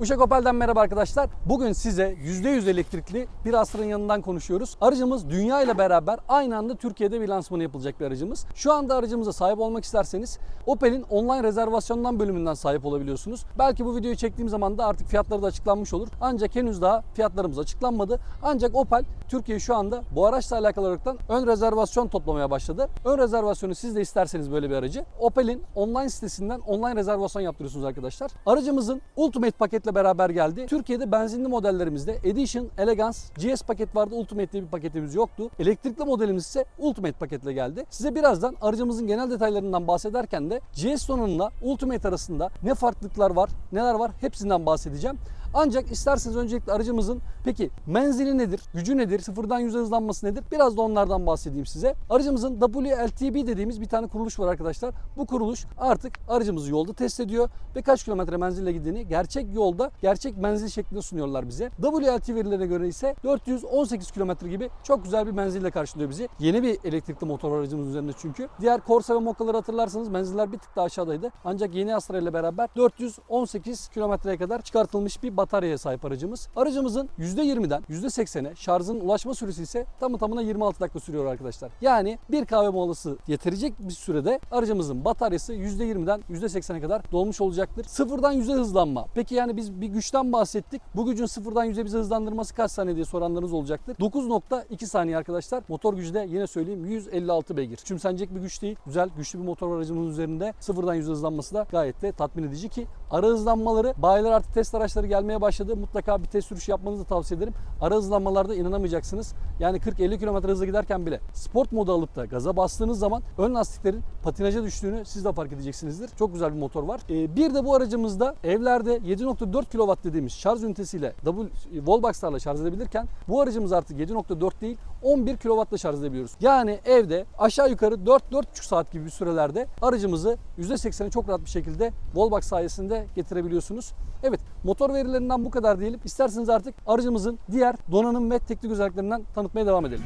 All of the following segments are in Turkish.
Uşak Opel'den merhaba arkadaşlar. Bugün size %100 elektrikli bir asrın yanından konuşuyoruz. Aracımız dünya ile beraber aynı anda Türkiye'de bir lansmanı yapılacak bir aracımız. Şu anda aracımıza sahip olmak isterseniz Opel'in online rezervasyondan bölümünden sahip olabiliyorsunuz. Belki bu videoyu çektiğim zaman da artık fiyatları da açıklanmış olur. Ancak henüz daha fiyatlarımız açıklanmadı. Ancak Opel Türkiye şu anda bu araçla alakalı olaraktan ön rezervasyon toplamaya başladı. Ön rezervasyonu siz de isterseniz böyle bir aracı Opel'in online sitesinden online rezervasyon yaptırıyorsunuz arkadaşlar. Aracımızın Ultimate paketle beraber geldi. Türkiye'de benzinli modellerimizde Edition, Elegance, GS paket vardı. Ultimate diye bir paketimiz yoktu. Elektrikli modelimiz ise Ultimate paketle geldi. Size birazdan aracımızın genel detaylarından bahsederken de GS donanımla Ultimate arasında ne farklılıklar var, neler var hepsinden bahsedeceğim. Ancak isterseniz öncelikle aracımızın peki menzili nedir, gücü nedir, sıfırdan yüze hızlanması nedir? Biraz da onlardan bahsedeyim size. Aracımızın WLTP dediğimiz bir tane kuruluş var arkadaşlar. Bu kuruluş artık aracımızı yolda test ediyor ve kaç kilometre menzille gittiğini gerçek yolda, gerçek menzil şeklinde sunuyorlar bize. WLT verilerine göre ise 418 kilometre gibi çok güzel bir menzille karşılıyor bizi. Yeni bir elektrikli motor aracımız üzerinde çünkü. Diğer Corsa ve Mokka'ları hatırlarsanız menziller bir tık daha aşağıdaydı. Ancak yeni Astra ile beraber 418 kilometreye kadar çıkartılmış bir bataryaya sahip aracımız. Aracımızın %20'den %80'e şarjın ulaşma süresi ise tamı tamına 26 dakika sürüyor arkadaşlar. Yani bir kahve molası yetirecek bir sürede aracımızın bataryası %20'den %80'e kadar dolmuş olacaktır. Sıfırdan yüze hızlanma. Peki yani biz bir güçten bahsettik. Bu gücün sıfırdan yüze bize hızlandırması kaç saniye diye soranlarınız olacaktır. 9.2 saniye arkadaşlar. Motor gücü de yine söyleyeyim 156 beygir. Küçümsenecek bir güç değil. Güzel, güçlü bir motor aracımızın üzerinde. Sıfırdan yüze hızlanması da gayet de tatmin edici ki ara hızlanmaları bayiler artık test araçları gelmeye başladı. Mutlaka bir test sürüşü yapmanızı tavsiye ederim. Ara hızlanmalarda inanamayacaksınız. Yani 40-50 km hızla giderken bile sport modu alıp da gaza bastığınız zaman ön lastiklerin patinaja düştüğünü siz de fark edeceksinizdir. Çok güzel bir motor var. Ee, bir de bu aracımızda evlerde 7.4 kW dediğimiz şarj ünitesiyle double wallbox'larla şarj edebilirken bu aracımız artık 7.4 değil 11 kW'la şarj edebiliyoruz. Yani evde aşağı yukarı 4-4,5 saat gibi bir sürelerde aracımızı %80'i çok rahat bir şekilde wallbox sayesinde getirebiliyorsunuz. Evet motor verilerinden bu kadar diyelim. İsterseniz artık aracımızın diğer donanım ve teknik özelliklerinden tanıtmaya devam edelim.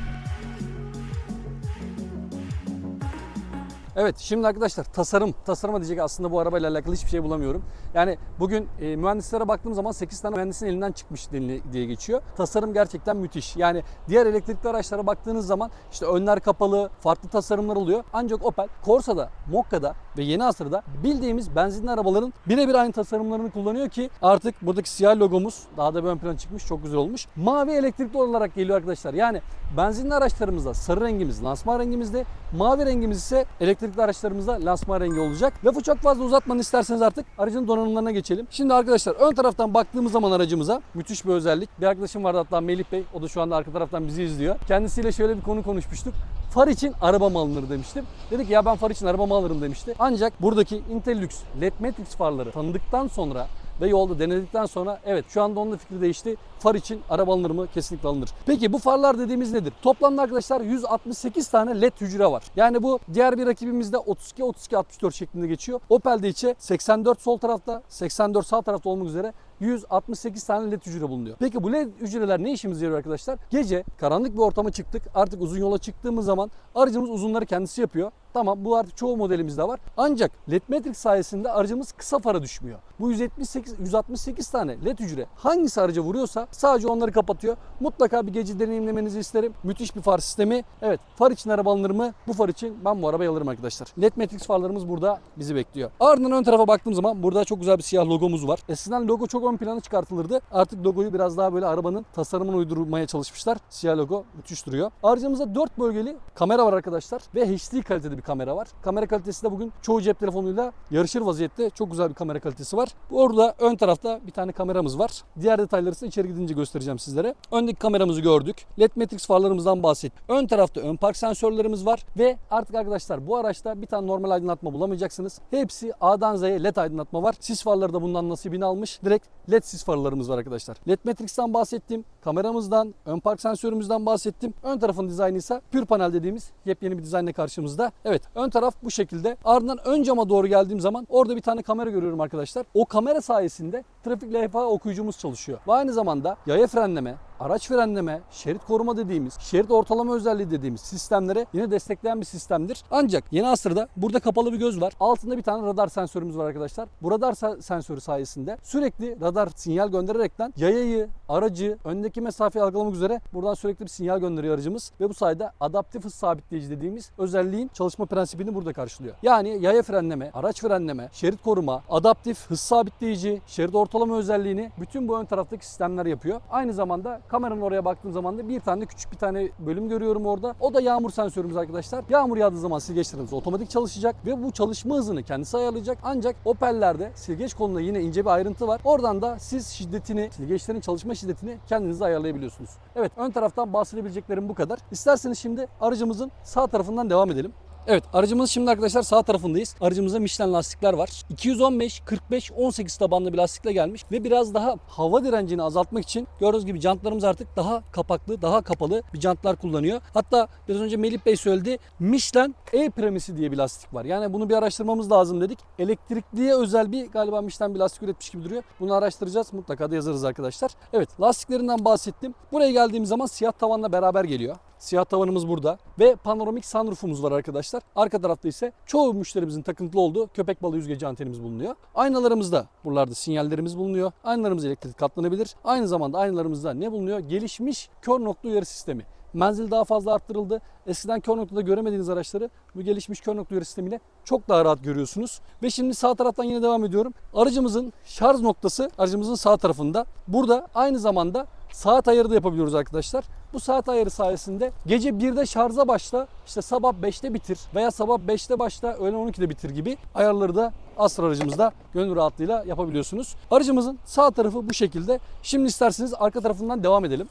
Evet şimdi arkadaşlar tasarım, tasarıma diyecek aslında bu arabayla alakalı hiçbir şey bulamıyorum. Yani bugün e, mühendislere baktığım zaman 8 tane mühendisin elinden çıkmış diye geçiyor. Tasarım gerçekten müthiş. Yani diğer elektrikli araçlara baktığınız zaman işte önler kapalı, farklı tasarımlar oluyor. Ancak Opel, Corsa'da, Mokka'da ve yeni asırda bildiğimiz benzinli arabaların birebir aynı tasarımlarını kullanıyor ki artık buradaki siyah logomuz daha da bir ön plana çıkmış. Çok güzel olmuş. Mavi elektrikli olarak geliyor arkadaşlar. Yani benzinli araçlarımızda sarı rengimiz lansman rengimizde, mavi rengimiz ise elektrikli araçlarımızda lansman rengi olacak. Lafı çok fazla uzatmanı isterseniz artık aracın donanımlarına geçelim. Şimdi arkadaşlar ön taraftan baktığımız zaman aracımıza müthiş bir özellik. Bir arkadaşım vardı hatta Melih Bey. O da şu anda arka taraftan bizi izliyor. Kendisiyle şöyle bir konu konuşmuştuk. Far için araba mı alınır demiştim. Dedik ya ben far için araba mı alırım demişti. Ancak buradaki Intellux LED Matrix farları tanıdıktan sonra ve yolda denedikten sonra evet şu anda onun da fikri değişti. Far için araba alınır mı? Kesinlikle alınır. Peki bu farlar dediğimiz nedir? Toplamda arkadaşlar 168 tane led hücre var. Yani bu diğer bir rakibimizde 32 32 64 şeklinde geçiyor. Opel'de içe 84 sol tarafta, 84 sağ tarafta olmak üzere 168 tane led hücre bulunuyor. Peki bu led hücreler ne işimize yarıyor arkadaşlar? Gece karanlık bir ortama çıktık. Artık uzun yola çıktığımız zaman aracımız uzunları kendisi yapıyor. Tamam bu artık çoğu modelimizde var. Ancak LED Matrix sayesinde aracımız kısa fara düşmüyor. Bu 178 168 tane LED hücre hangisi araca vuruyorsa sadece onları kapatıyor. Mutlaka bir gece deneyimlemenizi isterim. Müthiş bir far sistemi. Evet far için araba alınır mı? Bu far için ben bu arabayı alırım arkadaşlar. LED farlarımız burada bizi bekliyor. Ardından ön tarafa baktığım zaman burada çok güzel bir siyah logomuz var. Eskiden logo çok ön plana çıkartılırdı. Artık logoyu biraz daha böyle arabanın tasarımını uydurmaya çalışmışlar. Siyah logo müthiş duruyor. Aracımızda 4 bölgeli kamera var arkadaşlar ve HD kalitede bir kamera var. Kamera kalitesi de bugün çoğu cep telefonuyla yarışır vaziyette. Çok güzel bir kamera kalitesi var. Orada ön tarafta bir tane kameramız var. Diğer detayları ise içeri gidince göstereceğim sizlere. Öndeki kameramızı gördük. LED Matrix farlarımızdan bahsettik. Ön tarafta ön park sensörlerimiz var ve artık arkadaşlar bu araçta bir tane normal aydınlatma bulamayacaksınız. Hepsi A'dan Z'ye LED aydınlatma var. Sis farları da bundan nasibini almış. Direkt LED sis farlarımız var arkadaşlar. LED Matrix'ten bahsettim. Kameramızdan, ön park sensörümüzden bahsettim. Ön tarafın dizaynı ise pür panel dediğimiz yepyeni bir dizaynla karşımızda. Evet ön taraf bu şekilde. Ardından ön cama doğru geldiğim zaman orada bir tane kamera görüyorum arkadaşlar. O kamera sayesinde trafik levha okuyucumuz çalışıyor. Ve aynı zamanda yaya frenleme, araç frenleme, şerit koruma dediğimiz, şerit ortalama özelliği dediğimiz sistemlere yine destekleyen bir sistemdir. Ancak yeni asırda burada kapalı bir göz var. Altında bir tane radar sensörümüz var arkadaşlar. Bu radar se- sensörü sayesinde sürekli radar sinyal göndererekten yayayı, aracı, öndeki mesafeyi algılamak üzere buradan sürekli bir sinyal gönderiyor aracımız ve bu sayede adaptif hız sabitleyici dediğimiz özelliğin çalışma prensibini burada karşılıyor. Yani yaya frenleme, araç frenleme, şerit koruma, adaptif hız sabitleyici, şerit ortalama özelliğini bütün bu ön taraftaki sistemler yapıyor. Aynı zamanda kameranın oraya baktığım zaman da bir tane küçük bir tane bölüm görüyorum orada. O da yağmur sensörümüz arkadaşlar. Yağmur yağdığı zaman silgeçlerimiz otomatik çalışacak ve bu çalışma hızını kendisi ayarlayacak. Ancak Opel'lerde silgeç kolunda yine ince bir ayrıntı var. Oradan da siz şiddetini, silgeçlerin çalışma şiddetini kendiniz ayarlayabiliyorsunuz. Evet ön taraftan bahsedebileceklerim bu kadar. İsterseniz şimdi aracımızın sağ tarafından devam edelim. Evet aracımız şimdi arkadaşlar sağ tarafındayız. Aracımızda Michelin lastikler var. 215, 45, 18 tabanlı bir lastikle gelmiş ve biraz daha hava direncini azaltmak için gördüğünüz gibi jantlarımız artık daha kapaklı, daha kapalı bir jantlar kullanıyor. Hatta biraz önce Melih Bey söyledi. Michelin E premisi diye bir lastik var. Yani bunu bir araştırmamız lazım dedik. Elektrikliye özel bir galiba Michelin bir lastik üretmiş gibi duruyor. Bunu araştıracağız. Mutlaka da yazarız arkadaşlar. Evet lastiklerinden bahsettim. Buraya geldiğimiz zaman siyah tavanla beraber geliyor. Siyah tavanımız burada ve panoramik sunroofumuz var arkadaşlar. Arka tarafta ise çoğu müşterimizin takıntılı olduğu köpek balığı yüzgeci antenimiz bulunuyor. Aynalarımızda buralarda sinyallerimiz bulunuyor. Aynalarımız elektrik katlanabilir. Aynı zamanda aynalarımızda ne bulunuyor? Gelişmiş kör nokta uyarı sistemi. Menzil daha fazla arttırıldı. Eskiden kör noktada göremediğiniz araçları bu gelişmiş kör nokta uyarı sistemiyle çok daha rahat görüyorsunuz. Ve şimdi sağ taraftan yine devam ediyorum. Aracımızın şarj noktası aracımızın sağ tarafında. Burada aynı zamanda saat ayarı da yapabiliyoruz arkadaşlar. Bu saat ayarı sayesinde gece 1'de şarja başla, işte sabah 5'te bitir veya sabah 5'te başla, öğlen 12'de bitir gibi ayarları da Astra aracımızda gönül rahatlığıyla yapabiliyorsunuz. Aracımızın sağ tarafı bu şekilde. Şimdi isterseniz arka tarafından devam edelim.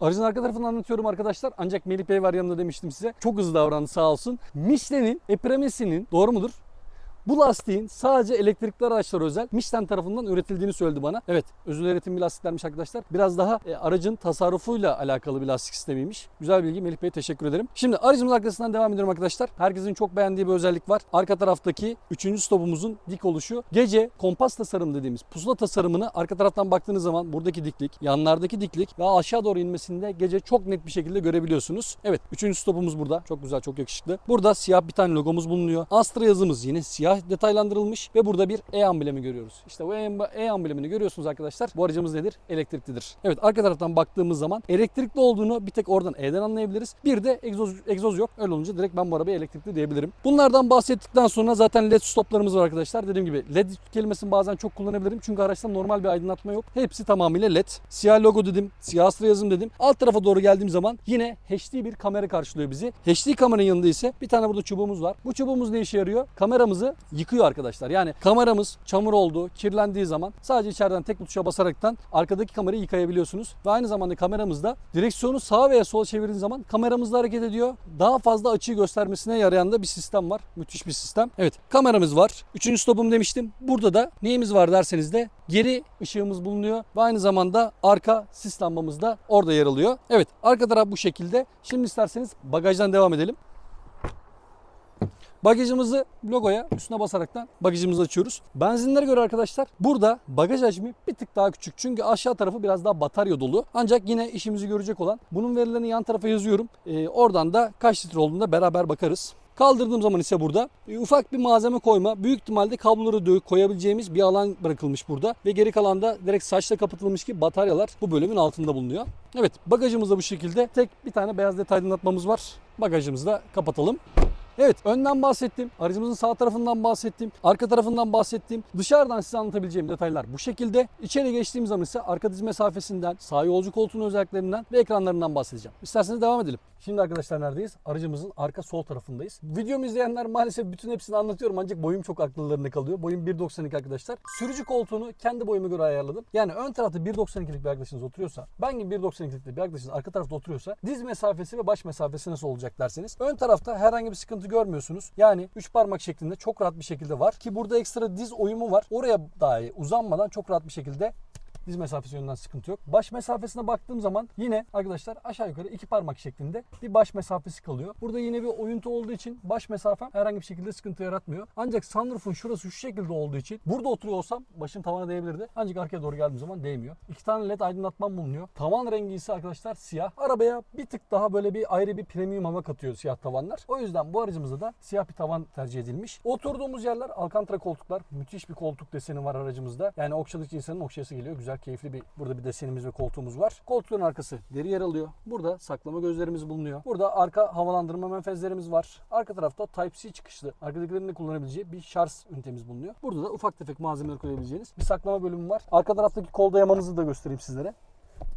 Aracın arka tarafını anlatıyorum arkadaşlar. Ancak Melih Bey var yanında demiştim size. Çok hızlı davrandı sağ olsun. Michelin'in Epremesi'nin doğru mudur? Bu lastiğin sadece elektrikli araçlara özel Michelin tarafından üretildiğini söyledi bana. Evet özel üretim bir lastiklermiş arkadaşlar. Biraz daha e, aracın tasarrufuyla alakalı bir lastik sistemiymiş. Güzel bilgi Melih Bey teşekkür ederim. Şimdi aracımız arkasından devam ediyorum arkadaşlar. Herkesin çok beğendiği bir özellik var. Arka taraftaki 3. stopumuzun dik oluşu. Gece kompas tasarım dediğimiz pusula tasarımını arka taraftan baktığınız zaman buradaki diklik, yanlardaki diklik ve aşağı doğru inmesinde gece çok net bir şekilde görebiliyorsunuz. Evet 3. stopumuz burada. Çok güzel, çok yakışıklı. Burada siyah bir tane logomuz bulunuyor. Astra yazımız yine siyah detaylandırılmış ve burada bir E amblemi görüyoruz. İşte bu E E amblemini görüyorsunuz arkadaşlar. Bu aracımız nedir? Elektriklidir. Evet arka taraftan baktığımız zaman elektrikli olduğunu bir tek oradan E'den anlayabiliriz. Bir de egzoz, egzoz yok. Öyle olunca direkt ben bu arabaya elektrikli diyebilirim. Bunlardan bahsettikten sonra zaten led stoplarımız var arkadaşlar. Dediğim gibi led kelimesini bazen çok kullanabilirim. Çünkü araçta normal bir aydınlatma yok. Hepsi tamamıyla led. Siyah logo dedim. Siyah Astra yazım dedim. Alt tarafa doğru geldiğim zaman yine HD bir kamera karşılıyor bizi. HD kameranın yanında ise bir tane burada çubuğumuz var. Bu çubuğumuz ne işe yarıyor? Kameramızı yıkıyor arkadaşlar. Yani kameramız çamur oldu, kirlendiği zaman sadece içeriden tek bir tuşa basaraktan arkadaki kamerayı yıkayabiliyorsunuz. Ve aynı zamanda kameramızda direksiyonu sağa veya sola çevirdiğiniz zaman kameramız da hareket ediyor. Daha fazla açıyı göstermesine yarayan da bir sistem var. Müthiş bir sistem. Evet kameramız var. Üçüncü stopum demiştim. Burada da neyimiz var derseniz de geri ışığımız bulunuyor. Ve aynı zamanda arka sis lambamız da orada yer alıyor. Evet arka taraf bu şekilde. Şimdi isterseniz bagajdan devam edelim. Bagajımızı logoya üstüne basaraktan bagajımızı açıyoruz. Benzinlere göre arkadaşlar burada bagaj hacmi bir tık daha küçük. Çünkü aşağı tarafı biraz daha batarya dolu. Ancak yine işimizi görecek olan bunun verilerini yan tarafa yazıyorum. Ee, oradan da kaç litre olduğunda beraber bakarız. Kaldırdığım zaman ise burada e, ufak bir malzeme koyma, büyük ihtimalle kabloları dövüp koyabileceğimiz bir alan bırakılmış burada. Ve geri kalan da direkt saçla kapatılmış gibi bataryalar bu bölümün altında bulunuyor. Evet bagajımız da bu şekilde. Tek bir tane beyaz detay aydınlatmamız var. Bagajımızı da kapatalım. Evet önden bahsettim. Aracımızın sağ tarafından bahsettim. Arka tarafından bahsettim. Dışarıdan size anlatabileceğim detaylar bu şekilde. İçeri geçtiğim zaman ise arka diz mesafesinden, sağ yolcu koltuğunun özelliklerinden ve ekranlarından bahsedeceğim. İsterseniz devam edelim. Şimdi arkadaşlar neredeyiz? Aracımızın arka sol tarafındayız. Videomu izleyenler maalesef bütün hepsini anlatıyorum ancak boyum çok akıllarında kalıyor. Boyum 1.92 arkadaşlar. Sürücü koltuğunu kendi boyuma göre ayarladım. Yani ön tarafta 1.92'lik bir arkadaşınız oturuyorsa, ben gibi 1.92'lik bir arkadaşınız arka tarafta oturuyorsa diz mesafesi ve baş mesafesi nasıl olacak derseniz. Ön tarafta herhangi bir sıkıntı görmüyorsunuz. Yani 3 parmak şeklinde çok rahat bir şekilde var. Ki burada ekstra diz oyumu var. Oraya dahi uzanmadan çok rahat bir şekilde Diz mesafesi yönünden sıkıntı yok. Baş mesafesine baktığım zaman yine arkadaşlar aşağı yukarı iki parmak şeklinde bir baş mesafesi kalıyor. Burada yine bir oyuntu olduğu için baş mesafem herhangi bir şekilde sıkıntı yaratmıyor. Ancak sunroof'un şurası şu şekilde olduğu için burada oturuyor olsam başım tavana değebilirdi. Ancak arkaya doğru geldiğim zaman değmiyor. İki tane led aydınlatmam bulunuyor. Tavan rengi ise arkadaşlar siyah. Arabaya bir tık daha böyle bir ayrı bir premium hava katıyor siyah tavanlar. O yüzden bu aracımızda da siyah bir tavan tercih edilmiş. Oturduğumuz yerler Alcantara koltuklar. Müthiş bir koltuk deseni var aracımızda. Yani okşadıkça insanın okşası geliyor. Güzel, keyifli bir burada bir desenimiz ve koltuğumuz var. Koltuğun arkası deri yer alıyor. Burada saklama gözlerimiz bulunuyor. Burada arka havalandırma menfezlerimiz var. Arka tarafta Type-C çıkışlı. Arkadakilerin de kullanabileceği bir şarj ünitemiz bulunuyor. Burada da ufak tefek malzemeler koyabileceğiniz bir saklama bölümü var. Arka taraftaki kol dayamamızı da göstereyim sizlere.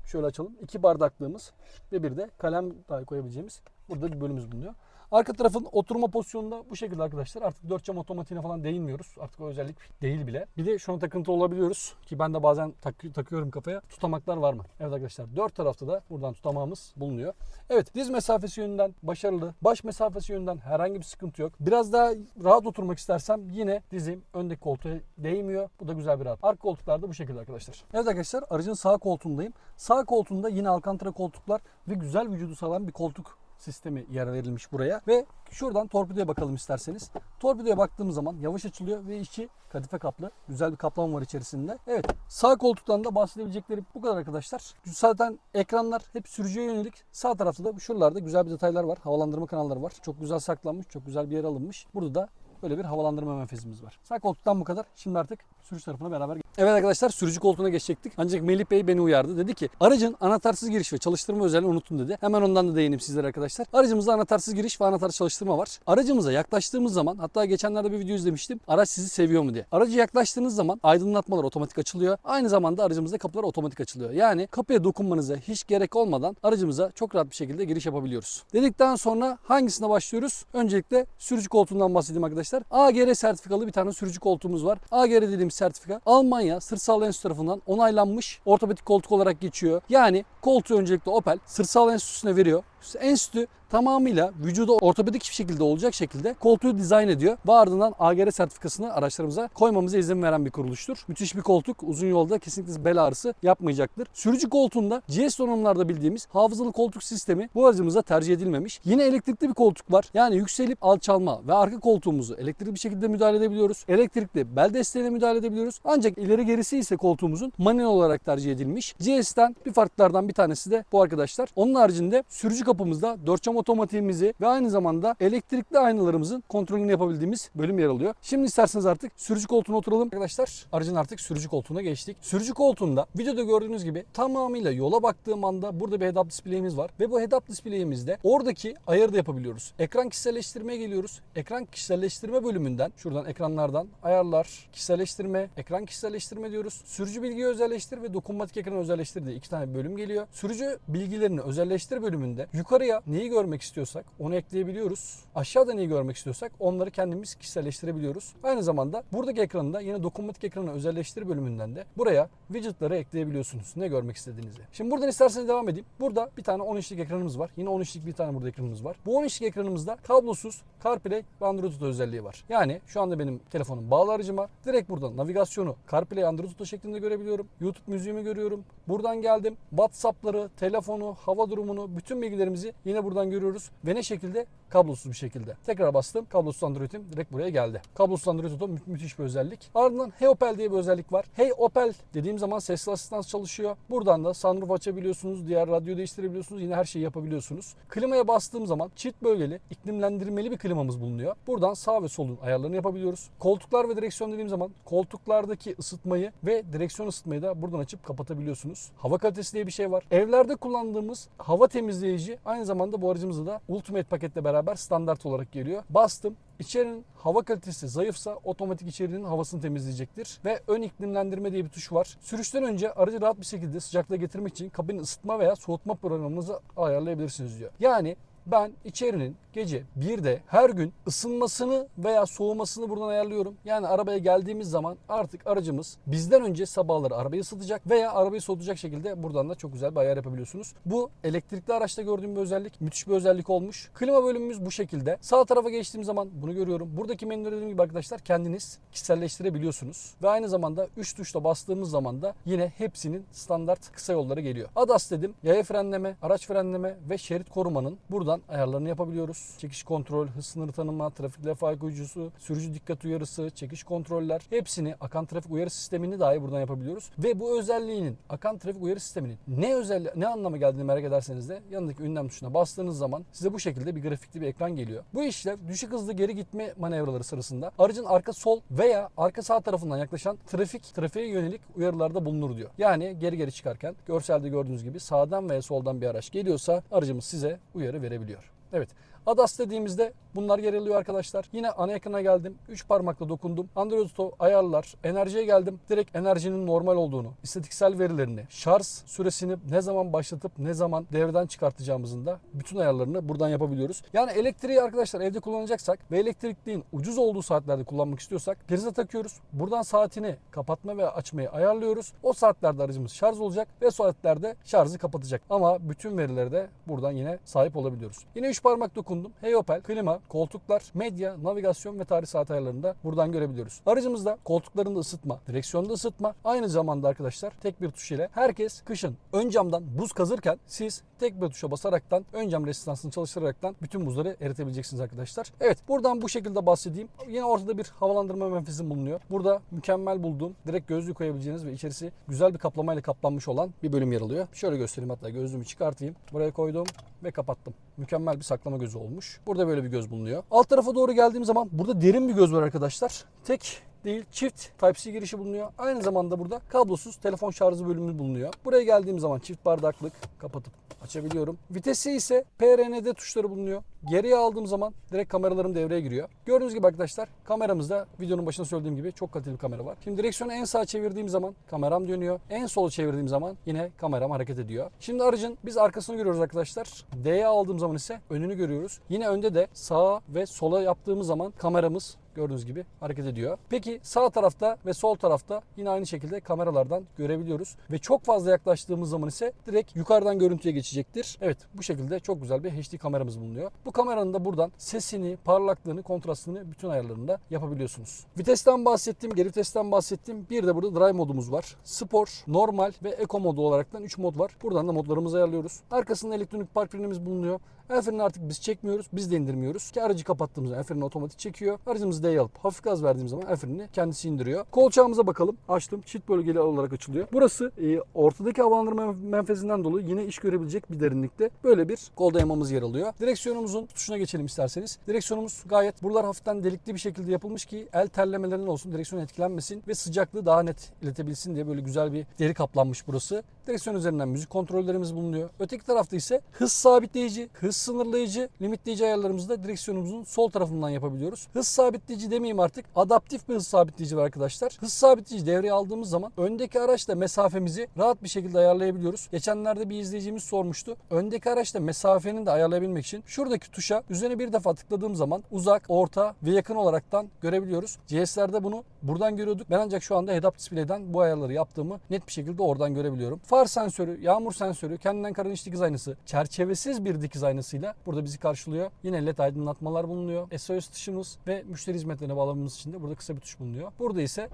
Şöyle açalım. İki bardaklığımız ve bir de kalem dahi koyabileceğimiz burada bir bölümümüz bulunuyor. Arka tarafın oturma pozisyonunda bu şekilde arkadaşlar. Artık 4 cam otomatiğine falan değinmiyoruz. Artık o özellik değil bile. Bir de şuna takıntı olabiliyoruz ki ben de bazen tak- takıyorum kafaya. Tutamaklar var mı? Evet arkadaşlar 4 tarafta da buradan tutamağımız bulunuyor. Evet diz mesafesi yönünden başarılı. Baş mesafesi yönünden herhangi bir sıkıntı yok. Biraz daha rahat oturmak istersem yine dizim öndeki koltuğa değmiyor. Bu da güzel bir rahat. Arka koltuklar da bu şekilde arkadaşlar. Evet arkadaşlar aracın sağ koltuğundayım. Sağ koltuğunda yine Alcantara koltuklar ve güzel vücudu sağlayan bir koltuk sistemi yer verilmiş buraya. Ve şuradan torpidoya bakalım isterseniz. Torpidoya baktığımız zaman yavaş açılıyor ve içi kadife kaplı. Güzel bir kaplama var içerisinde. Evet sağ koltuktan da bahsedebilecekleri bu kadar arkadaşlar. Zaten ekranlar hep sürücüye yönelik. Sağ tarafta da şuralarda güzel bir detaylar var. Havalandırma kanalları var. Çok güzel saklanmış. Çok güzel bir yer alınmış. Burada da böyle bir havalandırma menfezimiz var. Sağ koltuktan bu kadar. Şimdi artık sürücü tarafına beraber Evet arkadaşlar sürücü koltuğuna geçecektik. Ancak Melih Bey beni uyardı. Dedi ki aracın anahtarsız giriş ve çalıştırma özelliğini unutun dedi. Hemen ondan da değineyim sizlere arkadaşlar. Aracımızda anahtarsız giriş ve anahtar çalıştırma var. Aracımıza yaklaştığımız zaman hatta geçenlerde bir video izlemiştim. Araç sizi seviyor mu diye. Aracı yaklaştığınız zaman aydınlatmalar otomatik açılıyor. Aynı zamanda aracımızda kapılar otomatik açılıyor. Yani kapıya dokunmanıza hiç gerek olmadan aracımıza çok rahat bir şekilde giriş yapabiliyoruz. Dedikten sonra hangisine başlıyoruz? Öncelikle sürücü koltuğundan bahsedeyim arkadaşlar. AGR sertifikalı bir tane sürücü koltuğumuz var. AGR dediğimiz sertifika Almanya Sırsal Enstitüsü tarafından onaylanmış ortopedik koltuk olarak geçiyor. Yani koltuğu öncelikle Opel Sırsal Enstitüsü'ne veriyor. Enstitü tamamıyla vücuda ortopedik bir şekilde olacak şekilde koltuğu dizayn ediyor ve ardından AGR sertifikasını araçlarımıza koymamıza izin veren bir kuruluştur. Müthiş bir koltuk uzun yolda kesinlikle bel ağrısı yapmayacaktır. Sürücü koltuğunda GS donanımlarda bildiğimiz hafızalı koltuk sistemi bu aracımıza tercih edilmemiş. Yine elektrikli bir koltuk var. Yani yükselip alçalma ve arka koltuğumuzu elektrikli bir şekilde müdahale edebiliyoruz. Elektrikli bel desteğine müdahale edebiliyoruz. Ancak ileri gerisi ise koltuğumuzun manuel olarak tercih edilmiş. GS'ten bir farklardan bir tanesi de bu arkadaşlar. Onun haricinde sürücü kapımızda 4 cam otomatiğimizi ve aynı zamanda elektrikli aynalarımızın kontrolünü yapabildiğimiz bölüm yer alıyor. Şimdi isterseniz artık sürücü koltuğuna oturalım. Arkadaşlar aracın artık sürücü koltuğuna geçtik. Sürücü koltuğunda videoda gördüğünüz gibi tamamıyla yola baktığım anda burada bir head-up display'imiz var. Ve bu head-up display'imizde oradaki ayarı da yapabiliyoruz. Ekran kişiselleştirmeye geliyoruz. Ekran kişiselleştirme bölümünden şuradan ekranlardan ayarlar, kişiselleştirme, ekran kişiselleştirme diyoruz. Sürücü bilgiyi özelleştir ve dokunmatik ekranı özelleştir diye iki tane bölüm geliyor. Sürücü bilgilerini özelleştir bölümünde yukarıya neyi görmek istiyorsak onu ekleyebiliyoruz. Aşağıda neyi görmek istiyorsak onları kendimiz kişiselleştirebiliyoruz. Aynı zamanda buradaki ekranında yine dokunmatik ekranı özelleştir bölümünden de buraya widgetları ekleyebiliyorsunuz. Ne görmek istediğinizi. Şimdi buradan isterseniz devam edeyim. Burada bir tane 10 inçlik ekranımız var. Yine 10 inçlik bir tane burada ekranımız var. Bu 10 inçlik ekranımızda kablosuz CarPlay ve Android Auto özelliği var. Yani şu anda benim telefonum bağlı aracıma. Direkt buradan navigasyonu CarPlay Android Auto şeklinde görebiliyorum. YouTube müziğimi görüyorum. Buradan geldim. WhatsApp'ları, telefonu, hava durumunu, bütün bilgilerimizi yine buradan görüyoruz. Ve ne şekilde? Kablosuz bir şekilde. Tekrar bastım. Kablosuz Android'im direkt buraya geldi. Kablosuz Android Auto mü- müthiş bir özellik. Ardından Hey Opel diye bir özellik var. Hey Opel dediğim zaman sesli asistan çalışıyor. Buradan da sunroof açabiliyorsunuz. Diğer radyo değiştirebiliyorsunuz. Yine her şeyi yapabiliyorsunuz. Klimaya bastığım zaman çift bölgeli, iklimlendirmeli bir klimamız bulunuyor. Buradan sağ ve solun ayarlarını yapabiliyoruz. Koltuklar ve direksiyon dediğim zaman koltuklardaki ısıtmayı ve direksiyon ısıtmayı da buradan açıp kapatabiliyorsunuz. Hava kalitesi diye bir şey var. Evlerde kullandığımız hava temizleyici aynı zamanda bu aracımızda da Ultimate paketle beraber standart olarak geliyor. Bastım. İçerinin hava kalitesi zayıfsa otomatik içerinin havasını temizleyecektir. Ve ön iklimlendirme diye bir tuş var. Sürüşten önce aracı rahat bir şekilde sıcaklığa getirmek için kabin ısıtma veya soğutma programınızı ayarlayabilirsiniz diyor. Yani ben içerinin gece 1'de her gün ısınmasını veya soğumasını buradan ayarlıyorum. Yani arabaya geldiğimiz zaman artık aracımız bizden önce sabahları arabayı ısıtacak veya arabayı soğutacak şekilde buradan da çok güzel bir ayar yapabiliyorsunuz. Bu elektrikli araçta gördüğüm bir özellik. Müthiş bir özellik olmuş. Klima bölümümüz bu şekilde. Sağ tarafa geçtiğim zaman bunu görüyorum. Buradaki menüleri dediğim gibi arkadaşlar kendiniz kişiselleştirebiliyorsunuz. Ve aynı zamanda 3 tuşla bastığımız zaman da yine hepsinin standart kısa yolları geliyor. ADAS dedim. Yaya frenleme, araç frenleme ve şerit korumanın buradan ayarlarını yapabiliyoruz. Çekiş kontrol, hız sınırı tanıma, trafik levha okuyucusu, sürücü dikkat uyarısı, çekiş kontroller hepsini akan trafik uyarı sistemini dahi buradan yapabiliyoruz. Ve bu özelliğinin akan trafik uyarı sisteminin ne özelliği ne anlama geldiğini merak ederseniz de yanındaki ünlem tuşuna bastığınız zaman size bu şekilde bir grafikli bir ekran geliyor. Bu işlev düşük hızlı geri gitme manevraları sırasında aracın arka sol veya arka sağ tarafından yaklaşan trafik trafiğe yönelik uyarılarda bulunur diyor. Yani geri geri çıkarken görselde gördüğünüz gibi sağdan veya soldan bir araç geliyorsa aracımız size uyarı verebiliyor. Evet. ADAS dediğimizde bunlar yer alıyor arkadaşlar. Yine ana ekrana geldim. 3 parmakla dokundum. Android Auto ayarlar. Enerjiye geldim. Direkt enerjinin normal olduğunu, istatistiksel verilerini, şarj süresini ne zaman başlatıp ne zaman devreden çıkartacağımızın da bütün ayarlarını buradan yapabiliyoruz. Yani elektriği arkadaşlar evde kullanacaksak ve elektrikliğin ucuz olduğu saatlerde kullanmak istiyorsak prize takıyoruz. Buradan saatini kapatma ve açmayı ayarlıyoruz. O saatlerde aracımız şarj olacak ve saatlerde şarjı kapatacak. Ama bütün verileri de buradan yine sahip olabiliyoruz. Yine 3 parmak dokundum. Hey Opel, klima, koltuklar, medya, navigasyon ve tarih saat ayarlarını da buradan görebiliyoruz. Aracımızda koltuklarında ısıtma, direksiyonda ısıtma, aynı zamanda arkadaşlar tek bir tuş ile herkes kışın ön camdan buz kazırken siz tek bir tuşa basaraktan ön cam rezistansını çalıştıraraktan bütün buzları eritebileceksiniz arkadaşlar. Evet buradan bu şekilde bahsedeyim. Yine ortada bir havalandırma menfezi bulunuyor. Burada mükemmel bulduğum direkt gözlüğü koyabileceğiniz ve içerisi güzel bir kaplamayla kaplanmış olan bir bölüm yer alıyor. Şöyle göstereyim hatta gözlüğümü çıkartayım. Buraya koydum ve kapattım. Mükemmel bir saklama gözü olmuş. Burada böyle bir göz bulunuyor. Alt tarafa doğru geldiğim zaman burada derin bir göz var arkadaşlar. Tek değil çift Type-C girişi bulunuyor. Aynı zamanda burada kablosuz telefon şarjı bölümü bulunuyor. Buraya geldiğim zaman çift bardaklık kapatıp açabiliyorum. Vitesi ise PRND tuşları bulunuyor. Geriye aldığım zaman direkt kameralarım devreye giriyor. Gördüğünüz gibi arkadaşlar kameramızda videonun başında söylediğim gibi çok kaliteli bir kamera var. Şimdi direksiyonu en sağa çevirdiğim zaman kameram dönüyor. En sola çevirdiğim zaman yine kameram hareket ediyor. Şimdi aracın biz arkasını görüyoruz arkadaşlar. D'ye aldığım zaman ise önünü görüyoruz. Yine önde de sağa ve sola yaptığımız zaman kameramız gördüğünüz gibi hareket ediyor. Peki sağ tarafta ve sol tarafta yine aynı şekilde kameralardan görebiliyoruz. Ve çok fazla yaklaştığımız zaman ise direkt yukarıdan görüntüye geçecektir. Evet bu şekilde çok güzel bir HD kameramız bulunuyor. Bu kameranın da buradan sesini, parlaklığını, kontrastını bütün ayarlarında yapabiliyorsunuz. Vitesten bahsettim, geri vitesten bahsettim. Bir de burada drive modumuz var. Spor, normal ve eco modu olaraktan 3 mod var. Buradan da modlarımızı ayarlıyoruz. Arkasında elektronik park frenimiz bulunuyor. El artık biz çekmiyoruz, biz de indirmiyoruz. Ki aracı kapattığımızda el otomatik çekiyor. Aracımızı D'ye alıp hafif gaz verdiğimiz zaman el frenini kendisi indiriyor. Kolçağımıza bakalım. Açtım. Çift bölgeli olarak açılıyor. Burası e, ortadaki havalandırma menfezinden dolayı yine iş görebilecek bir derinlikte böyle bir kol dayamamız yer alıyor. Direksiyonumuzun tuşuna geçelim isterseniz. Direksiyonumuz gayet buralar hafiften delikli bir şekilde yapılmış ki el terlemelerinden olsun direksiyon etkilenmesin ve sıcaklığı daha net iletebilsin diye böyle güzel bir deri kaplanmış burası. Direksiyon üzerinden müzik kontrollerimiz bulunuyor. Öteki tarafta ise hız sabitleyici, hız sınırlayıcı, limitleyici ayarlarımızı da direksiyonumuzun sol tarafından yapabiliyoruz. Hız sabitleyici demeyeyim artık. Adaptif bir hız sabitleyici var arkadaşlar. Hız sabitleyici devreye aldığımız zaman öndeki araçla mesafemizi rahat bir şekilde ayarlayabiliyoruz. Geçenlerde bir izleyicimiz sormuştu. Öndeki araçla mesafenin de ayarlayabilmek için şuradaki tuşa üzerine bir defa tıkladığım zaman uzak, orta ve yakın olaraktan görebiliyoruz. GS'lerde bunu buradan görüyorduk. Ben ancak şu anda head-up display'den bu ayarları yaptığımı net bir şekilde oradan görebiliyorum. Far sensörü, yağmur sensörü, kendinden karan iç dikiz aynası, çerçevesiz bir dikiz aynasıyla burada bizi karşılıyor. Yine led aydınlatmalar bulunuyor. SOS tuşumuz ve müşteri hizmetlerine bağlamamız için de burada kısa bir tuş bulunuyor. Burada ise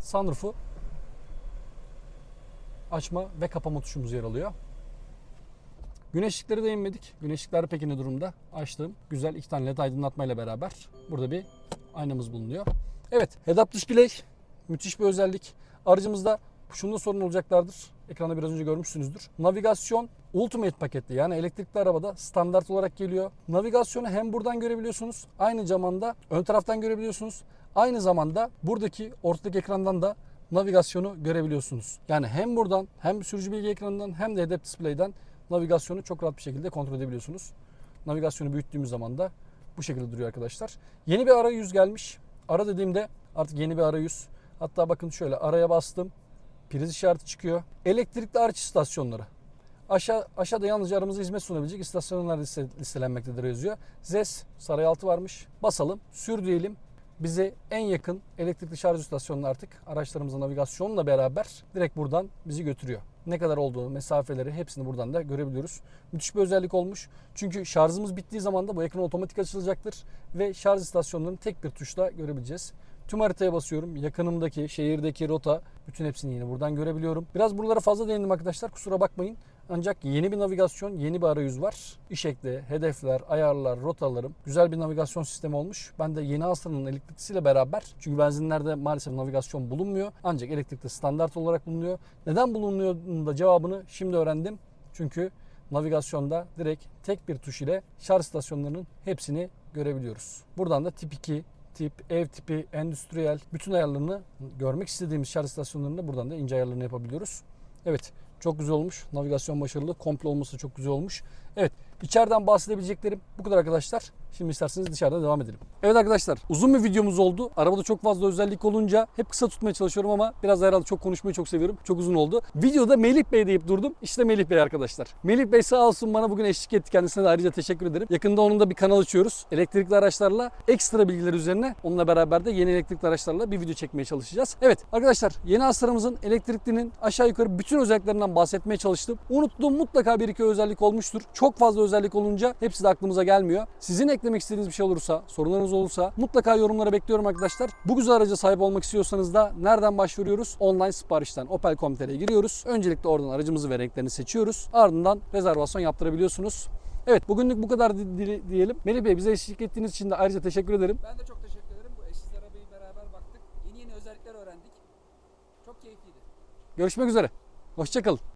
sunroof'u açma ve kapama tuşumuz yer alıyor. Güneşlikleri de inmedik. Güneşlikler peki ne durumda? Açtım. Güzel iki tane led aydınlatmayla beraber burada bir aynamız bulunuyor. Evet, head-up display müthiş bir özellik. Aracımızda şunda sorun olacaklardır. Ekranda biraz önce görmüşsünüzdür. Navigasyon Ultimate paketli yani elektrikli arabada standart olarak geliyor. Navigasyonu hem buradan görebiliyorsunuz. Aynı zamanda ön taraftan görebiliyorsunuz. Aynı zamanda buradaki ortadaki ekrandan da navigasyonu görebiliyorsunuz. Yani hem buradan hem sürücü bilgi ekranından hem de head-up display'den navigasyonu çok rahat bir şekilde kontrol edebiliyorsunuz. Navigasyonu büyüttüğümüz zaman da bu şekilde duruyor arkadaşlar. Yeni bir arayüz gelmiş. Ara dediğimde artık yeni bir arayüz. Hatta bakın şöyle araya bastım. Priz işareti çıkıyor. Elektrikli araç istasyonları. Aşağı, aşağıda yalnızca aramızda hizmet sunabilecek istasyonlar liste, listelenmektedir yazıyor. ZES Sarayaltı varmış. Basalım, sür diyelim. Bize en yakın elektrikli şarj istasyonunu artık araçlarımızın navigasyonla beraber direkt buradan bizi götürüyor. Ne kadar olduğu, mesafeleri hepsini buradan da görebiliyoruz. Müthiş bir özellik olmuş. Çünkü şarjımız bittiği zaman da bu ekran otomatik açılacaktır ve şarj istasyonlarını tek bir tuşla görebileceğiz. Tüm haritaya basıyorum. Yakınımdaki, şehirdeki rota bütün hepsini yine buradan görebiliyorum. Biraz buralara fazla değindim arkadaşlar. Kusura bakmayın. Ancak yeni bir navigasyon, yeni bir arayüz var. İş ekli, hedefler, ayarlar, rotalarım. Güzel bir navigasyon sistemi olmuş. Ben de yeni Astra'nın elektriklisiyle beraber çünkü benzinlerde maalesef navigasyon bulunmuyor. Ancak elektrikte standart olarak bulunuyor. Neden bulunuyor da cevabını şimdi öğrendim. Çünkü navigasyonda direkt tek bir tuş ile şarj istasyonlarının hepsini görebiliyoruz. Buradan da tip 2, tip, ev tipi, endüstriyel bütün ayarlarını görmek istediğimiz şarj istasyonlarında buradan da ince ayarlarını yapabiliyoruz. Evet çok güzel olmuş. Navigasyon başarılı. Komple olması çok güzel olmuş. Evet içeriden bahsedebileceklerim bu kadar arkadaşlar. Şimdi isterseniz dışarıda devam edelim. Evet arkadaşlar uzun bir videomuz oldu. Arabada çok fazla özellik olunca hep kısa tutmaya çalışıyorum ama biraz herhalde çok konuşmayı çok seviyorum. Çok uzun oldu. Videoda Melih Bey deyip durdum. İşte Melih Bey arkadaşlar. Melih Bey sağ olsun bana bugün eşlik etti. Kendisine de ayrıca teşekkür ederim. Yakında onun da bir kanal açıyoruz. Elektrikli araçlarla ekstra bilgiler üzerine onunla beraber de yeni elektrikli araçlarla bir video çekmeye çalışacağız. Evet arkadaşlar yeni Astra'mızın elektriklinin aşağı yukarı bütün özelliklerinden bahsetmeye çalıştım. Unuttuğum mutlaka bir iki özellik olmuştur. Çok fazla özellik olunca hepsi de aklımıza gelmiyor. Sizin eklemek istediğiniz bir şey olursa, sorularınız olursa mutlaka yorumlara bekliyorum arkadaşlar. Bu güzel araca sahip olmak istiyorsanız da nereden başvuruyoruz? Online siparişten Opel.com.tr'ye giriyoruz. Öncelikle oradan aracımızı ve renklerini seçiyoruz. Ardından rezervasyon yaptırabiliyorsunuz. Evet bugünlük bu kadar di- di- diyelim. Melih Bey bize eşlik ettiğiniz için de ayrıca teşekkür ederim. Ben de çok teşekkür ederim. Bu eşsiz arabayı beraber baktık. Yeni yeni özellikler öğrendik. Çok keyifliydi. Görüşmek üzere. Hoşçakalın.